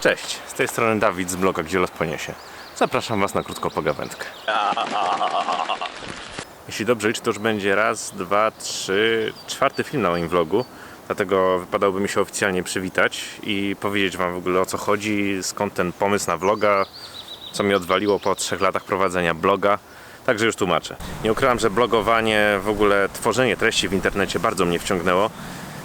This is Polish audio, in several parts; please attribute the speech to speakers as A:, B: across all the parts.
A: Cześć, z tej strony Dawid z bloga Gdzie los poniesie. Zapraszam Was na krótką pogawędkę. Jeśli dobrze liczę, to już będzie raz, dwa, trzy, czwarty film na moim vlogu. Dlatego wypadałoby mi się oficjalnie przywitać i powiedzieć Wam w ogóle o co chodzi, skąd ten pomysł na vloga, co mi odwaliło po trzech latach prowadzenia bloga. Także już tłumaczę. Nie ukrywam, że blogowanie, w ogóle tworzenie treści w internecie bardzo mnie wciągnęło.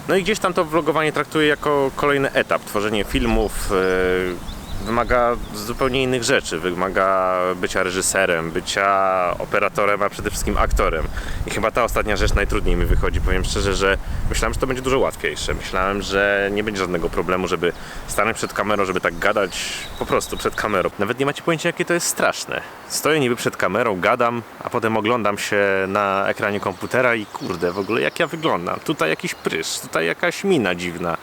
A: No i gdzieś tam to vlogowanie traktuję jako kolejny etap. Tworzenie filmów yy, wymaga zupełnie innych rzeczy. Wymaga bycia reżyserem, bycia operatorem, a przede wszystkim aktorem. I chyba ta ostatnia rzecz najtrudniej mi wychodzi. Powiem szczerze, że myślałem, że to będzie dużo łatwiejsze. Myślałem, że nie będzie żadnego problemu, żeby stanąć przed kamerą, żeby tak gadać po prostu przed kamerą. Nawet nie macie pojęcia, jakie to jest straszne. Stoję niby przed kamerą, gadam, a potem oglądam się na ekranie komputera i kurde, w ogóle jak ja wyglądam. Tutaj jakiś prysz, tutaj jakaś mina dziwna.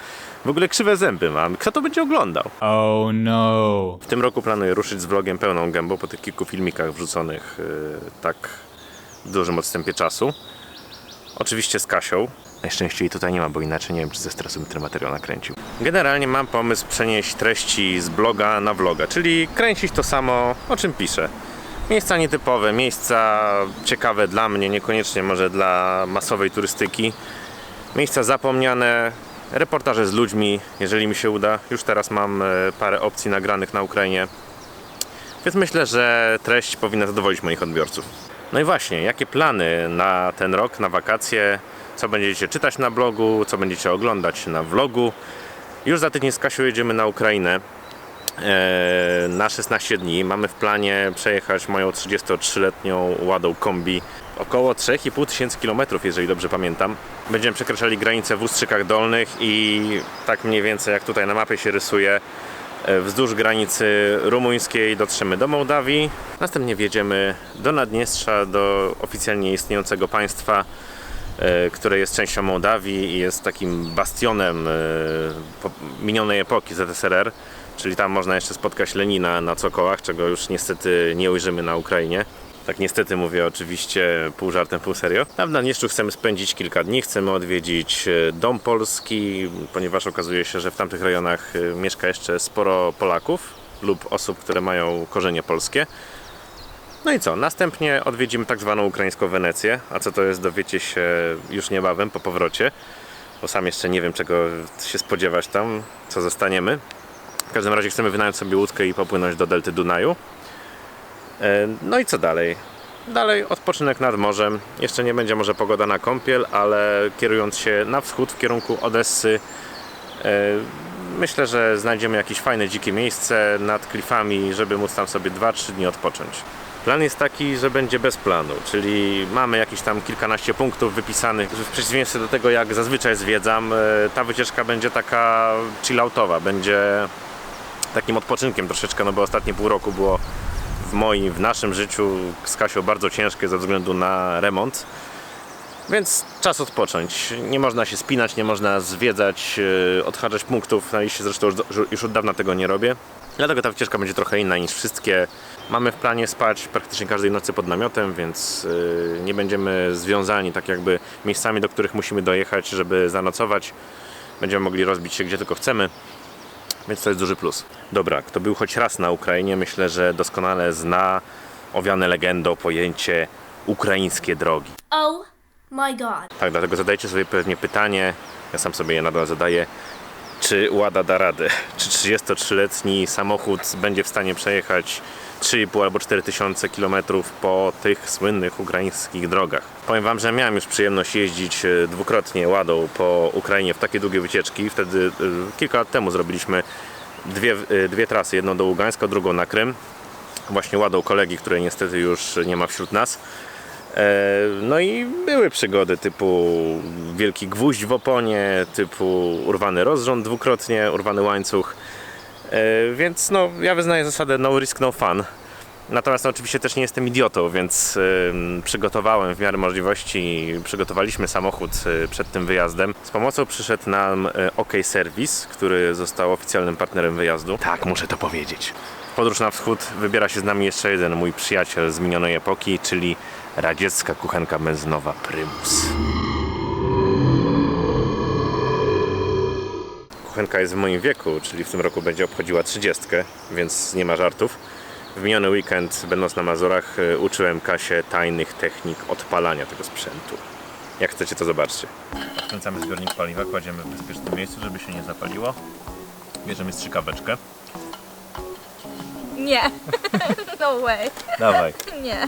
A: W ogóle krzywe zęby mam. Kto to będzie oglądał?
B: Oh no.
A: W tym roku planuję ruszyć z vlogiem pełną gębą po tych kilku filmikach wrzuconych yy, tak w dużym odstępie czasu. Oczywiście z Kasią. Najszczęściej tutaj nie ma, bo inaczej nie wiem, czy ze stresu bym ten materiał nakręcił. Generalnie mam pomysł przenieść treści z bloga na vloga, czyli kręcić to samo, o czym piszę. Miejsca nietypowe, miejsca ciekawe dla mnie, niekoniecznie może dla masowej turystyki. Miejsca zapomniane, reportaże z ludźmi, jeżeli mi się uda. Już teraz mam e, parę opcji nagranych na Ukrainie. Więc myślę, że treść powinna zadowolić moich odbiorców. No i właśnie, jakie plany na ten rok, na wakacje? Co będziecie czytać na blogu, co będziecie oglądać na vlogu? Już za tydzień z Kasią jedziemy na Ukrainę e, na 16 dni. Mamy w planie przejechać moją 33-letnią ładą kombi około 3,5 tysięcy kilometrów, jeżeli dobrze pamiętam. Będziemy przekraczali granicę w Ustrzykach Dolnych i tak mniej więcej jak tutaj na mapie się rysuje, e, wzdłuż granicy rumuńskiej dotrzemy do Mołdawii. Następnie wjedziemy do Naddniestrza, do oficjalnie istniejącego państwa, e, które jest częścią Mołdawii i jest takim bastionem e, minionej epoki ZSRR. Czyli tam można jeszcze spotkać Lenina na cokołach, czego już niestety nie ujrzymy na Ukrainie. Tak niestety mówię oczywiście pół żartem, pół serio. A w Naddniestrzu chcemy spędzić kilka dni, chcemy odwiedzić e, Dom Polski, ponieważ okazuje się, że w tamtych rejonach e, mieszka jeszcze sporo Polaków lub osób, które mają korzenie polskie. No i co? Następnie odwiedzimy tak zwaną ukraińską Wenecję. A co to jest, dowiecie się już niebawem po powrocie, bo sam jeszcze nie wiem, czego się spodziewać tam, co zostaniemy. W każdym razie chcemy wynająć sobie łódkę i popłynąć do delty Dunaju. E, No i co dalej? Dalej odpoczynek nad morzem. Jeszcze nie będzie może pogoda na kąpiel, ale kierując się na wschód w kierunku Odessy, e, myślę, że znajdziemy jakieś fajne dzikie miejsce nad klifami, żeby móc tam sobie 2-3 dni odpocząć. Plan jest taki, że będzie bez planu, czyli mamy jakieś tam kilkanaście punktów wypisanych. W przeciwieństwie do tego, jak zazwyczaj zwiedzam, e, ta wycieczka będzie taka chilloutowa, będzie takim odpoczynkiem troszeczkę, no bo ostatnie pół roku było w moim, w naszym życiu z Kasią bardzo ciężkie ze względu na remont. Więc czas odpocząć. Nie można się spinać, nie można zwiedzać, yy, odhaczać punktów na liście, zresztą już, już od dawna tego nie robię. Dlatego ta wycieczka będzie trochę inna niż wszystkie. Mamy w planie spać praktycznie każdej nocy pod namiotem, więc yy, nie będziemy związani tak jakby miejscami, do których musimy dojechać, żeby zanocować. Będziemy mogli rozbić się gdzie tylko chcemy. Więc to jest duży plus. Dobra, kto był choć raz na Ukrainie, myślę, że doskonale zna owiane legendą pojęcie ukraińskie drogi.
C: Oh my god.
A: Tak, dlatego zadajcie sobie pewnie pytanie, ja sam sobie je nadal zadaję, czy Łada da radę? Czy 33-letni samochód będzie w stanie przejechać 3,5 albo 4 tysiące kilometrów po tych słynnych ukraińskich drogach? Powiem Wam, że miałem już przyjemność jeździć e, dwukrotnie Ładą po Ukrainie w takie długie wycieczki. Wtedy e, kilka lat temu zrobiliśmy dwie, e, dwie trasy, jedną do Ługańska, drugą na Krym. Właśnie Ładą kolegi, której niestety już nie ma wśród nas. E, No i były przygody typu wielki gwóźdź w oponie, typu urwany rozrząd dwukrotnie, urwany łańcuch. E, Więc no, ja wyznaję zasadę no risk, no fun. Natomiast oczywiście też nie jestem idiotą, więc przygotowałem w miarę możliwości, przygotowaliśmy samochód y, przed tym wyjazdem. Z pomocą przyszedł nam y, OK Service, który został oficjalnym partnerem wyjazdu. Tak, muszę to powiedzieć. W podróż na wschód wybiera się z nami jeszcze jeden mój przyjaciel z minionej epoki, czyli radziecka kuchenka benzynowa Prymus. kuchenka jest w moim wieku, czyli w tym roku będzie obchodziła 30, więc nie ma żartów. W miniony weekend, będąc na Mazurach, y, uczyłem Kasię tajnych technik odpalania tego sprzętu. Jak chcecie, to zobaczcie. Odkręcamy zbiornik paliwa, kładziemy w bezpiecznym miejscu, żeby się nie zapaliło. Bierzemy strzykaweczkę.
D: Nie. No way.
A: Dawaj.
D: Nie.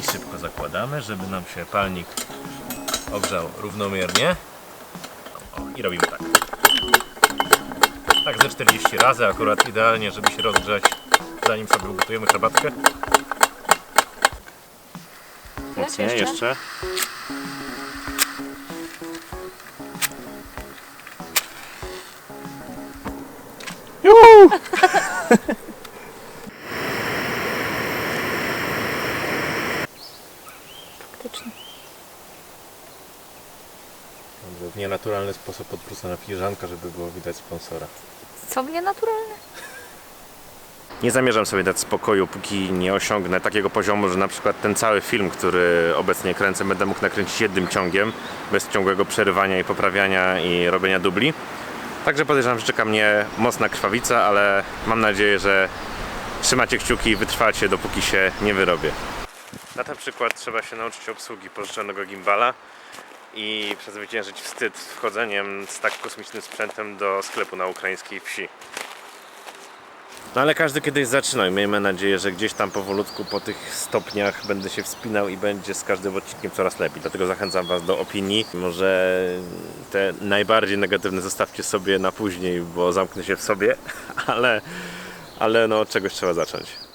A: I szybko zakładamy, żeby nam się palnik ogrzał równomiernie. O, I robimy tak. Tak ze 40 razy, akurat idealnie, żeby się rozgrzać, zanim sobie ugotujemy herbatkę. Mocniej
D: jeszcze?
A: jeszcze.
D: Faktycznie.
A: W nienaturalny sposób odwrócona filiżanka, żeby było widać sponsora.
D: Co mnie naturalne?
A: Nie zamierzam sobie dać spokoju, póki nie osiągnę takiego poziomu, że na przykład ten cały film, który obecnie kręcę, będę mógł nakręcić jednym ciągiem, bez ciągłego przerywania i poprawiania i robienia dubli. Także podejrzewam, że czeka mnie mocna krwawica, ale mam nadzieję, że trzymacie kciuki i wytrwacie, dopóki się nie wyrobię. Na ten przykład trzeba się nauczyć obsługi pożyczonego gimbala i przezwyciężyć wstyd wchodzeniem z tak kosmicznym sprzętem do sklepu na ukraińskiej wsi. No ale każdy kiedyś zaczyna i miejmy nadzieję, że gdzieś tam powolutku po tych stopniach będę się wspinał i będzie z każdym odcinkiem coraz lepiej. Dlatego zachęcam Was do opinii. Może te najbardziej negatywne zostawcie sobie na później, bo zamknę się w sobie, ale, ale no czegoś trzeba zacząć.